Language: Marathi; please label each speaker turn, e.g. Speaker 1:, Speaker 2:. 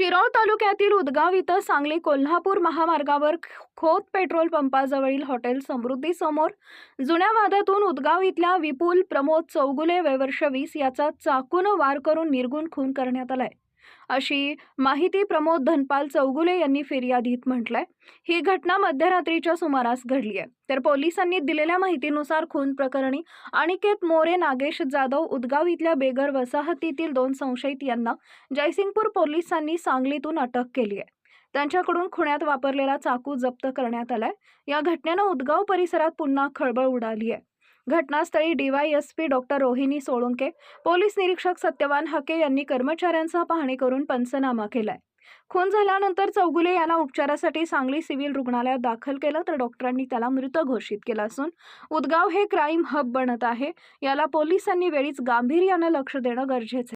Speaker 1: तालुक्यातील उदगाव इथं सांगली कोल्हापूर महामार्गावर खोत पेट्रोल पंपाजवळील हॉटेल समृद्धी समोर जुन्या वादातून उदगाव इथल्या विपुल प्रमोद चौगुले वयवर्ष वीस याचा चाकून वार करून निर्गुण खून करण्यात आलाय. अशी माहिती प्रमोद धनपाल चौगुले यांनी फिर्यादीत म्हटलंय. ही घटना मध्यरात्रीच्या सुमारास घडली आहे तर पोलिसांनी दिलेल्या माहितीनुसार खून प्रकरणी अनिकेत मोरे नागेश जाधव उदगाव इथल्या बेगर वसाहतीतील दोन संशयित यांना जयसिंगपूर पोलिसांनी सांगलीतून अटक केली आहे त्यांच्याकडून खुण्यात वापरलेला चाकू जप्त करण्यात आलाय. या घटनेनं उदगाव परिसरात पुन्हा खळबळ उडाली आहे घटनास्थळी DYSP doctor Rohini Solunke police निरीक्षक सत्यवान हके यांनी कर्मचाऱ्यांसह पाहणी करून पंचनामा केलाय. खून झाल्यानंतर चौगुले यांना उपचारासाठी सांगली सिव्हिल रुग्णालयात दाखल केलं तर डॉक्टरांनी त्याला मृत घोषित केलं असून उदगाव हे क्राईम हब बनत आहे. याला पोलिसांनी वेळीच गांभीर्यानं लक्ष देणं गरजेचं आहे.